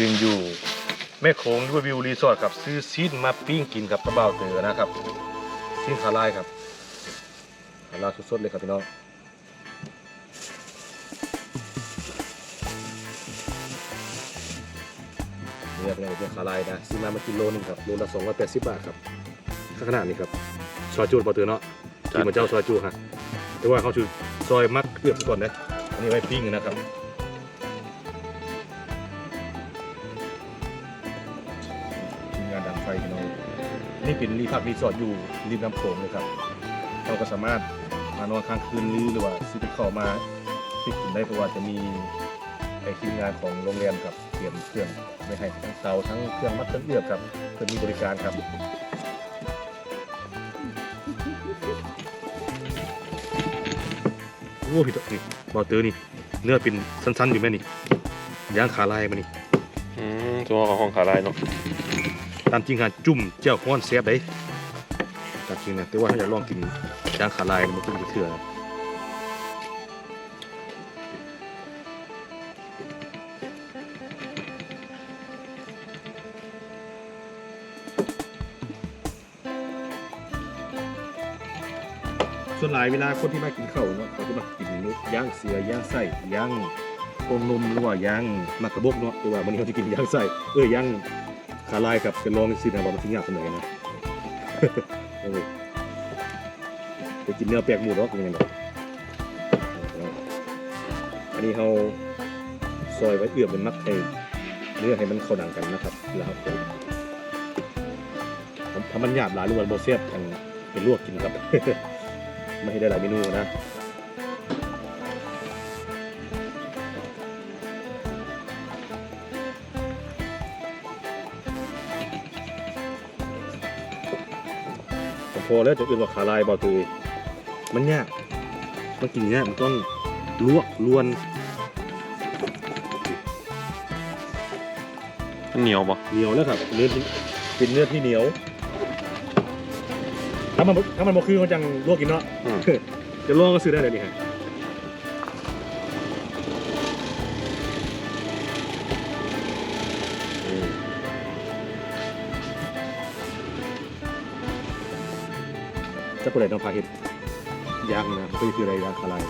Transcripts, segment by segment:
ยืนอยู่ แม่โขงด้วยวิวรีสอร์ทครับซื้อซีนมาปิ้งกินกับกระเบาเตือนะครับซีนขาลายครับขาลายสดๆเลยครับพี่น้องเนี่ยเป็นไงเป็นขาลายนะซื้อมามากิโลหนึงครับโลละสองร้อยแปดสิบบาทครับขนาดนี้ครับซอยจูดเบาเตือเนาะกินเหมือนเจ้าซอยจูฮะแต่ว่าเขาชื่อซอยมักเกือบก่อนนะอันนี้ไว้ปิ้งนะครับ นี่เป็นรีพักรีสอร์ทอยู่ริมน้ำโขงเลยครับเราก็สามารถมานอนค้างคืนหรือหรือว่าซื้อกับข้ามาติดกินได้เพราะว่าจะมีไอทีมงานของโรงแรมครับเตรียมเครื่องไว้ให้ทั้งเตาทั้งเครื่องมัดเครื่องเอือบครับเพื่อมีบริการครับโอ้พี่ตนี่บอเตอร์นี่เนื้อเป็นสั้นๆอยู่แม่นี่ย่างขาลายมานี่อืมตัวของขาลายเนาะ ตามจริงฮะจุ่มเจ้าฮ้อนแซ่บได้ตามจริงนะแต่ว่าถ้าอยากลองกินย่างขาลายมันก็มีเถื่อนส่วนหลายเวลาคนที่มากินข้าวเนาะเขาจะมากินนุย่างเสือย่างไส้ย่างโกงนมหรือว่าย่างมักกระบกเนาะแต่ว่าวันนี้เขาจะกินย่างไส้เอ้ยย่าง ขาลายกับเป็นรองสินะบอกมันทิ้งยากเสมอนะเออไปกินเนื้อแปลกหมูหรอกยังไงอันนี้เราซอยไว้เอือบเป็นมักให้เนื้อให้มันเข้าหนังกันนะครับแล้วครับผมถ้ามันหยาบหลายหรือว่าโบเซียบทางเป็นลวกกินครับ ไม่ให้ได้หลายเมนูนะ อแล้วจะอื่นว่าขาลายบอคือมันยากมันกินยากมันต้องลวกลวนมันเหนียวปะเหนียวแล้วครับเนื้อที่เป็นเนื้อที่เหนียวถ้ามันบ่ถ้ามันบ่คือมันจังลวกกินเนาะอืมจะลวกก็ซื้อได้เลยนี่ฮะ จะเปิดน้องพาเห็ดยางนะคือคืออะไรยางคาลาย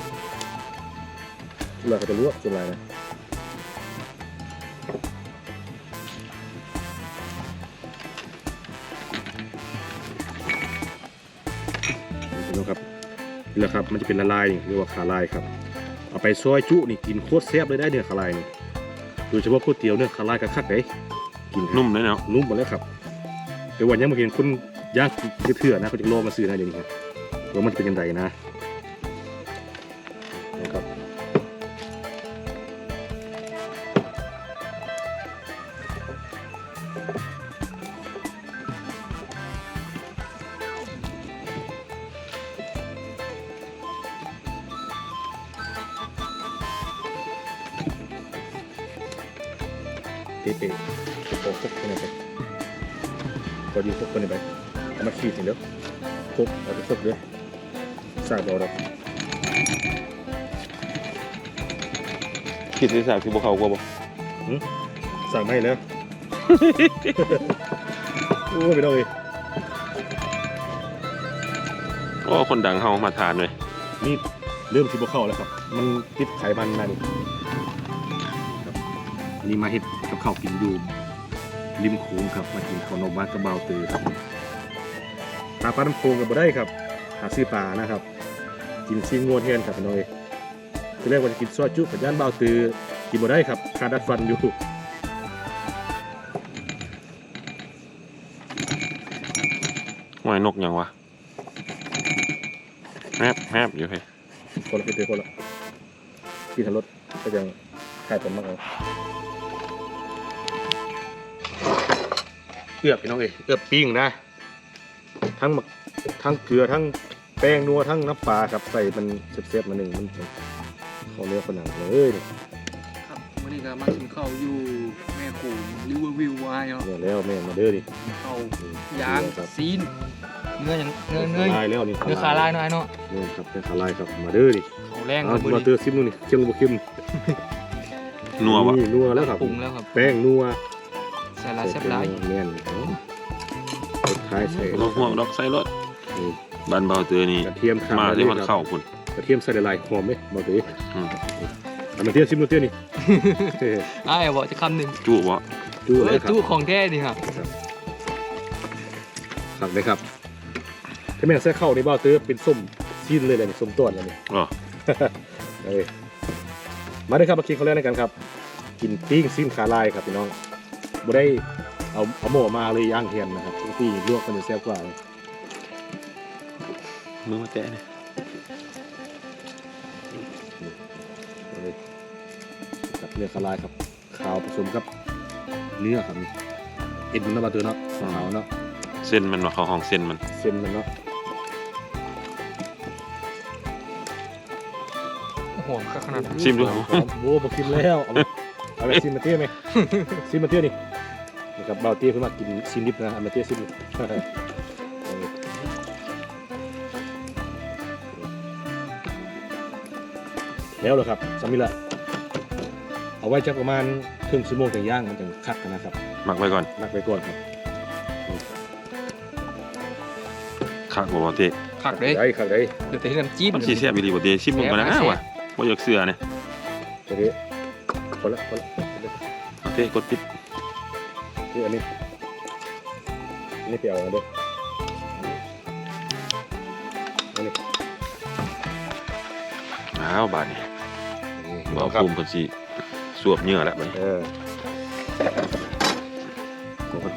เราก็จะลวกส่วนอะไรนะนี่นะครับนี่แหละครับมันจะเป็นละลายนี่เรียกว่าขาลายครับ เอาไปซอยจุนี่กินโคตรแซ่บเลยได้เนื้อขาลายนี่โดยเฉพาะก๋วยเตี๋ยวเนื้อขาลายกับคักเลยกินนุ่มเลยเนาะนุ่มหมดแล้วครับแต่วันยังมาเห็นคน ย่างเถื่อนนะเขาจะโลมาซื้อนะเดี๋ยวนี้ครับว่ามันจะเป็นยังไงนะนะครับเป๊ะๆโอ้โหคนไหนไปพอดีพวกคนไหนไป เอามาขีดสิเด้อพกเอาไปพกเด้อสร้างบ่อดอกคิดที่สามคือพวกเขากลัวปะสั่งไม่แล้ว โอ้ยไปเอาเลยโอ้คนดังเขามาทานเลยนี่เริ่มที่บเข้าแล้วครับ มันติดไขมันมานี่ครับอันนี่มาเฮ็ดกับข้าวกินอยู่ริมโขงครับมากินข้าวนมมากระเบาตือครับ หาปลาน้ำโขงกับบ่ได้ครับ หาซื้อปลานะครับ กินซีนงวดแทนครับพี่น้อยทีแรกว่าจะกินซอยจุกับย่านเบาตือกินบ่ได้ครับคาดัดฟันอยู่หอยนกยังวะแมบแมบอยู่เฮ้ยคนละเป็นคนละกินทางรถก็ยังขายผมมากเอาเอือบพี่น้องเอ้ยเอือบปิ้งนะ ทั้งหมักทั้งเกลือทั้งแป้งนัวทั้งน้ำปลาครับใส่มันเซฟๆมาหนึ่งมันเขาเนื้อคนหนังเลยนี่ครับวันนี้ก็มากินข้าวอยู่แม่โขงริเวอร์วิวไว้เนาะเนี่ยแล้วแม่มาเด้อดิข้าวนี่ย่างครับซีนเนื้ออย่างเนื้อเนื้อลายแล้วนี่เนื้อขาลายหน่อยเนาะเนี่ยครับเป็นขาลายครับมาเด้อดิเขาแรงเอาเลยมาดิเตอร์ซิมนู่นนี่เชียงบุคิมนัววะนี่นัวแล้วครับปรุงแล้วครับแป้งนัวใส่ลายแซ่บหลายแน่น เอาสุดท้ายใส่เราห่วงดอกไส้รถนี่บ้านเบาเตือนี่กระเทียมขามาดที่ลมันครับเข้าคุณกระเทียมใส่ละลายหอมไหมบอกเลยอืมเอามาเทียมชิมดูเตี้ยนี่ เฮ้ยอ้ายบอกจะคำหนึ่งจุวะดูเอเลอยครับ ตู้ของแท้ดีครับขักเลยครับ ถ้าแม่งใส่เข้าในบ้าเตื้อเป็นส้มซีนเลยเลยนี่ส้มต้นเลยนี่ อ๋อเอ้ยมาเลยครับมากินข้าวแรกในกันครับ กินปิ้งซิมขาลายครับพี่น้องบ่ได้เอาเอาหม้อมาเลยย่างเทียนนะครับ ปิ้งลวกกันจะแซ่บกว่าเลยมือมาแตะเนี่ยเอ้ยครับเนื้อขาลายครับขาวผสมกับเนื้อครับนี่เอ็นมันเนาะบาเตื้อเนาะขาวเนาะเส้นมันมาเข้าห้องเส้นมัน เส้นมันเนาะหอมขนาดนี้ชิมดูหอมโอ้บ่กินแล้ว เอาไปเอาไปซิมมาเตี้ยไหมซิมมาเตี้ยนี่ นะครับเบาเตี้ยเพิ่งมากินซิมดิบนะเอามาเตี้ยซิมดิบแล้วเหรอครับสามิละเอาไว้จักประมาณครึ่งชั่วโมงถึงย่างมันถึงคักกันนะครับหมักไว้ก่อนนักไปก่อนครับคักบ่บ่เตะผักเลยได้ครับได้เดี๋ยวแต่ที่น้ำจิ้มมันสิแซ่บอีหลีบ่เตะชิมมึงก่อนนะว่ะบ่อยากเสือเนี่ยตัวนี้คนละคนละคนละเอาเตะกดปิด นี่อันนี้อันนี้เปรี้ยวนะเด้ออันนี้อ้าวบาดนี่บ่ครับภูมิเพิ่นสิสวบเหงื่อแล้วบัดนี้เออขอบคุณ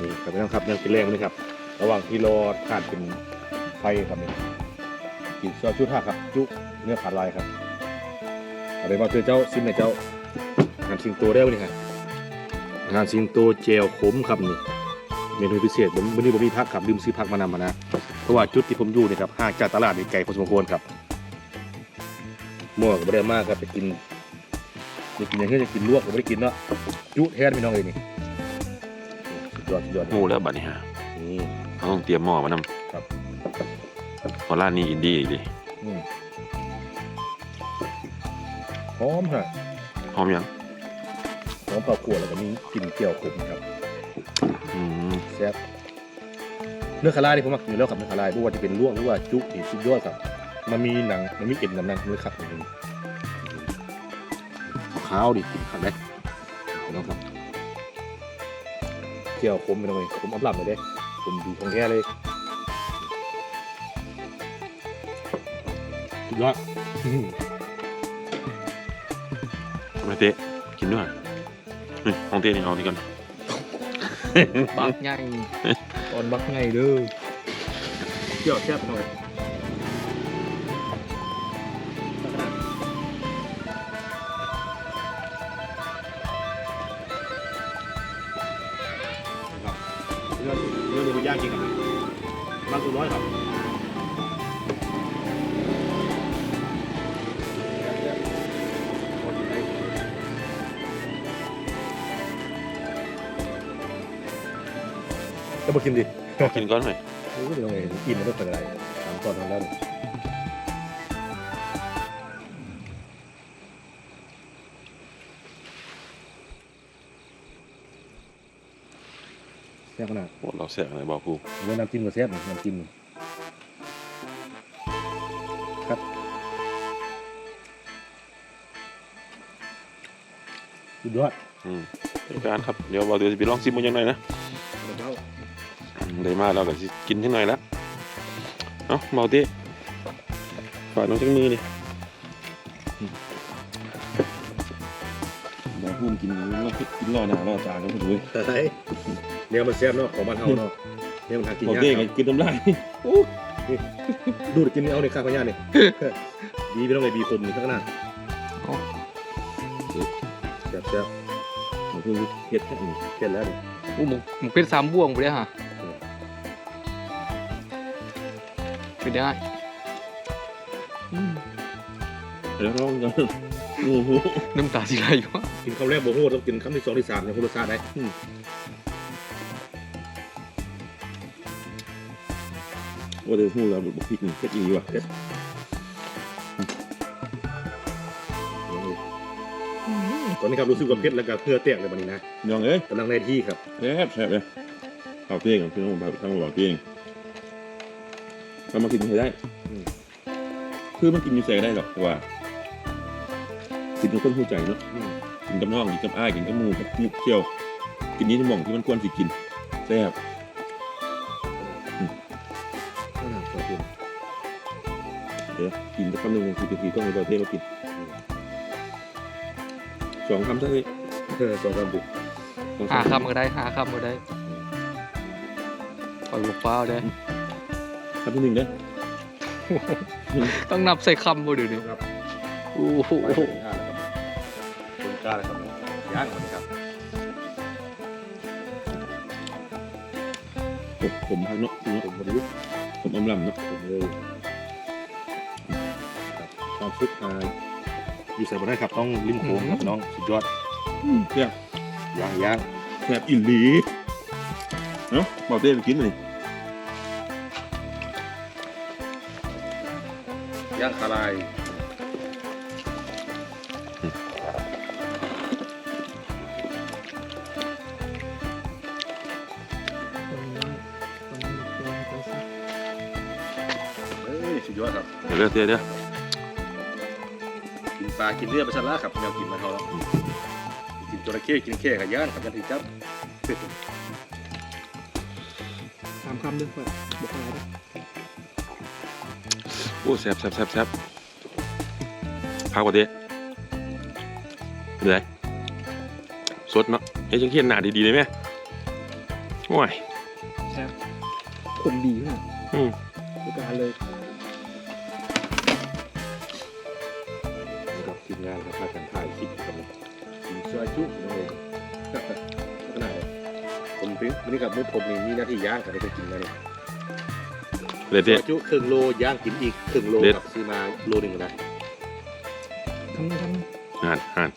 นี่ครับพี่น้องครับยังกินแรงเลยครับ ระหว่างที่รอทานเป็นไฟครับนี่กินซอสชุดห้าครับ จุเนื้อขาดลายครับเอาไปมาเจอเจ้าซิมในเจ้าอาหารสิงโตได้ไหมนี่ครับ อาหารสิงโตเจลขมครับนี่เมนูพิเศษผมวันนี้ผมมีพักครับลืมซื้อพักมานำมานะเพราะว่าจุดที่ผมอยู่นี่ครับห่างจากตลาดนี่ไกลพอสมควรครับมั่วก็ไม่ได้มากครับไปกินจะกินอย่างเงี้ยจะกินลวกก็ไม่ได้กินเนาะจุแทนพี่น้องเลยนี่สุดยอดสุดยอดฮู้แล้วบัดนี้ฮะนี่เราต้องเตรียมหม้อมานำครับเพราะร้านนี้อินดี้อีหลีอืมหอมฮะหอมยัง หอมข้าวคั่วแล้วก็มีกลิ่นเกี่ยวขมครับอืมแซ่บเนื้อคารานี่ผมมักอยู่แล้วครับเนื้อคาราไม่ว่าจะเป็นลวกหรือว่าจุนี่สุดยอดครับ มันมีหนังมันมีเอ็นกับหนังด้วยครับนี่ขาวดิกินขัดเลยเห็นไหมครับเกี่ยวขมไปหน่อยขมอับลับเลยเด้ผมดีของแท้เลยสุดยอดอื้อมาเตะกินด้วยนี่ ของเตะนี่เอานี่ก่อนบักใหญ่ตอนบักใหญ่เด้อเกี่ยวแซ่บหน่อยเรื่องเรื่องดูยากจริงครับบางตัวน้อยครับ มากินดิกินก่อนหน่อยโอ้ยยังไงกินมันต้องเป็นอะไรตามตอนทางแล้วนี่แซ่บขนาดโอ้เราแซ่บอะไรบ่ภูมิเรื่องน้ำจิ้มก็แซ่บนะน้ำจิ้มครับสุดยอดอืมเป็นการครับ เดี๋ยวบ่าวเตือสิไปลองซิมมันยังไงนะ ได้มาแล้วก็สิกินที่หน่อยละเอ้าเบาเต้ฝากน้องจังมือนี่บาพุ่มกินแล้วกินรอหน้ารอตาแล้วคุณด้วยเฮ้ยเนี่ยมันแซ่บเนาะของบ้านเฮาเนาะเนี่ยมันหากินเบายากเต้คก็รับกินน้ำลายดูดกินเอาในข้าวพญาเนี่ยดีไม่ต้องไปบีคมนี่ข้างหน้าแซ่บแซ่บบาพุ่มเฮ็ดแค่นี้เผ็ดแล้วนี่อู้หมึงมึงเป็นสามบ่วงไปเลยฮะ เป็นได้อืมแล้วร้องกันโอ้โหน้ำตาสิไหลวะกินคำแรกโบโหต้องกินคำที่สองที่สามเนี่ยคุณรสชาติได้ว่าเดี๋ยวพูดแล้วบุกพริกนี่เฮ็ดอีว่ะนี่ตอนนี้ครับรู้สึกว่าเผ็ดแล้วก็เพื่อแตกเลยวันนี้นะยองเอ้ยกำลังได้ที่ครับแซ่บแซ่บเลยข้าวเพียงของพี่น้องผมทั้งหล่อเพียง เรามากินให้ได้อืมคือมันกินอยู่แซ่ได้หรอกแต่ว่ากินกับคนหูใจเนาะอืมกินกับน้องกินกับอ้ายกินกับหมูกับมุกเชี่ยว กินนี้จะมองที่มันควรสิกินแซ่บอ่าขอบคุณเดี๋ยวกินสักคำหนึ่งคือทีต้องให้เราเทมากินสองคำซะเลยเออสองคำดิสองหาคำก็ได้หาคำก็ได้ปล่อยลูกเปล่าได้ คำที่หนึ่งเด้อต้องนับใส่คำบ่เดี๋ยวนี้ครับโอ้โหไปถึงห้าแล้วครับคุณกล้าเลยครับย่างก่อนครับ ผมผมพักเนาะเนาะผมบริยุทธ์ผมอมลำเนาะผมเลยครับความซุปอ่าอยู่ใส่บนได้ครับ ต้องริมโค้งครับน้องสุดยอดแซ่บย่างย่างแซ่บอินหลีเนาะบอกเต้ไปกินเลย ย่างคาลายเฮ้ยสุดยอดครับ เดี๋ยวเดี๋ยวเดี๋ยวเดี๋ยวกินปลา กินเลือดไปซะแล้วครับแนวกินมาเท่าแล้วกินจระเข้กินแค่กับย่างกับยันถึงจับเป็ดสามคำด้วยเพื่อนบอกอะไรได้ โอ้แซ่บแซ่บแซ่บแซ่บพักกว่าเต้เป็นไรสดเนาะเฮ้ยจังเขียนหนาดีๆเลยไหมโอ้ยแซ่บขมดีขนาดอืมดูการเลยนะครับทีมงานครับพากันถ่ายคลิปกับกินซอยจุ๊เลยขนาดเลยผมถึงวันนี้กับมุกผมนี่มีหน้าที่ย่างกับได้ไปกินแล้วนี่ เดี๋ยวซเต้อยจุครึ่งโลย่างกินอีกครึ่งโลเด็ดครับซื้อมาโลหนึ่งนะทั้งทั้งอ่านอ่าน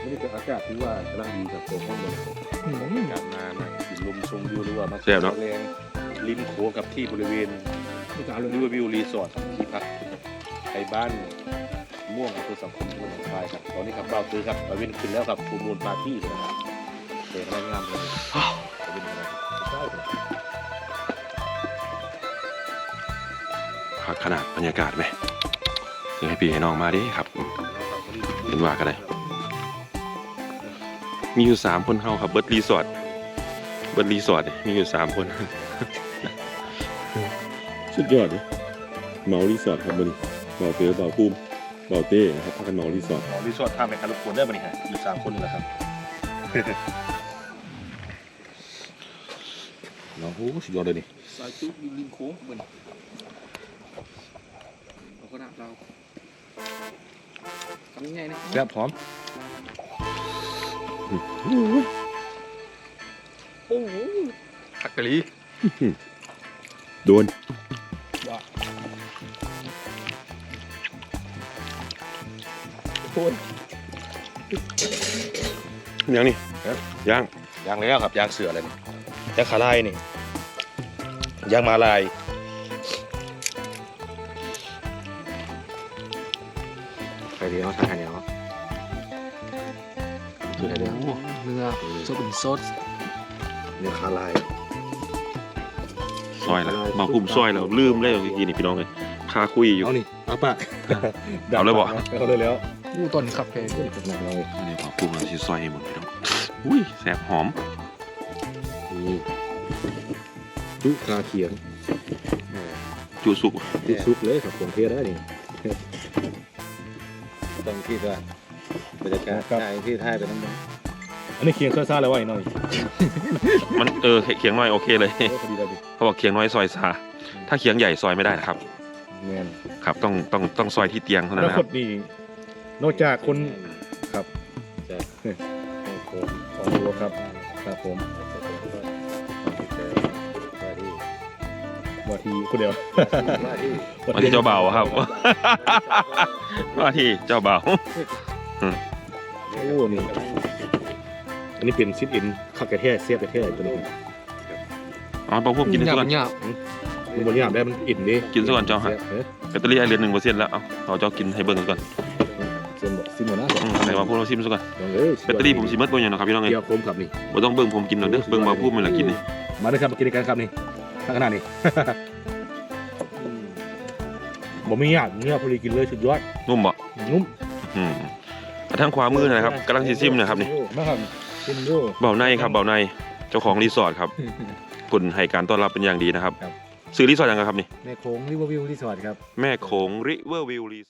วันนี้ก็อากาศที่ว่ากำลังดีครับผมห้องเลยหืมอากาศมามากินลมชมวิวหรือว่ามาแซ่บเนาะแรงริมโขงกับที่บริเวณดูการเลยริเวอร์วิวรีสอร์ทที่พักไอ้บ้านม่วงอำเภอสังคมจังหวัดหนองคายครับตอนนี้ครับเบ้าตื้อครับไปเว้นขึ้นแล้วครับฟูมูลปาร์ตี้เลยนะครับ เด็กแรงงามเลยไปเว้นกันนะครับใช่ครับพักขนาดบรรยากาศไหมเดี๋ยวให้พี่ให้น้องมาดิครับ เห็นว่ากันเลยมีอยู่สามคนเข้าครับเบิร์ดรีสอร์ทเบิร์ดรีสอร์ทเนี่ยมีอยู่สามคน สุดยอดเลยเมารีสอร์ทครับวันนี้เมาเต๋อเมาภูมเมาเต้นะครับพักกันเมารีสอร์ทหมอรีสอร์ทท่าแมคคารุกวนได้มานี่ฮะอยู่สามคนนี่แหละครับ น้องโอ้สุดยอดเลยนี่สายจุ๊บริมริมโค้งเหมือนเราก็นับเราทำยังไงนะแซ่บพร้อมโอ้โหผักกะหรี่โดนโอ้ยยังนี่ย่างย่างแล้วครับย่างเสือเลยนี่ ย่างขาลายนี่ย่างมาลายใครดีเนาะทานเนาะคืออะไรเนาะโอ้เนื้อสดเป็นซดเนื้อขาลายซอยแล้วเมาภูมิซอยแล้วลืมเลยเมื่อกี้นี่พี่น้องเลยคาคุยอยู่เอานี่เอาปะเอาเลยบ่เอาเลยแล้วอู้ต้นขับเพลหนักเลยนี่เมาภูมิเราสิซอยให้หมดพี่น้องอุ้ยแซ่บหอม นี่จุคาเขียงจูสุกจุซุปเลยครับผมเทได้นี่ต้องคิดว่าบรรยากาศครับใช่ที่ท่ายไปน้ำมันอันนี้เคียงเครื่องซ่าแล้วไว้หน่อย มันเออเขียงน้อยโอเคเลยโอ้พอดีเลยดิเขาบอกเขียงน้อยซอยซาถ้าเขียงใหญ่ซอยไม่ได้นะครับแมนครับต้องต้องต้องซอยที่เตียงเท่านั้นแล้วนะคครันบนี่นอกจากคนครับจะผมขอรู้ครับครับผม ว่าที่ว่าทีคนเดียวว่าที่ว่าที่เจ้าบ่าวครับว่าที่เจ้าบ่าวโอ้นี่อันนี้เป็นซิดอินข้าวกระแทกเสียบกระแทกตัวนี้อ๋อบอกพวกกินในหยาส่บวนหยาบมันบริยามได้มันอิ่มดิกินซะก่อนเจ้าฮะเฮ้ยแบตเตอรี่ไอเหลือหนึ่งเปอร์เซ็นต์แล้วเอาเอาเจ้ากินให้เบิ่งก่อนเซนบอกซิมหมดนะอืมไหนว่าพูดเราซิมซะก่อนลองเลยแบตเตอรี่ผมสิหมดบ่อย่างเนาะครับพี่น้องเอ้ยเกียวโคมครับนี่บ่ต้องเบิ่งผมกินหรอกเด้อเบิ่งว่าพูดมันละกินนี่มาเลยครับมากินด้วยกันครับนี่ทั้ง ขนาดนี้ผมไม่ยากเนื้อพอดีกินเลยสุดยอดนุ่มบ่นุ่มอืมทางขวามือนะครับกำลังสิซิมนะครับนี่มาครับกินดูเบาในครับเบาในเจ้าของรีสอร์ทครับคุณให้การต้อนรับเป็นอย่างดีนะครับครับซื้อรีสอร์ทยังไงครับนี่ แม่โค้งริเวอร์วิวรีสอร์ทครับ แม่โขงริเวอร์วิวรี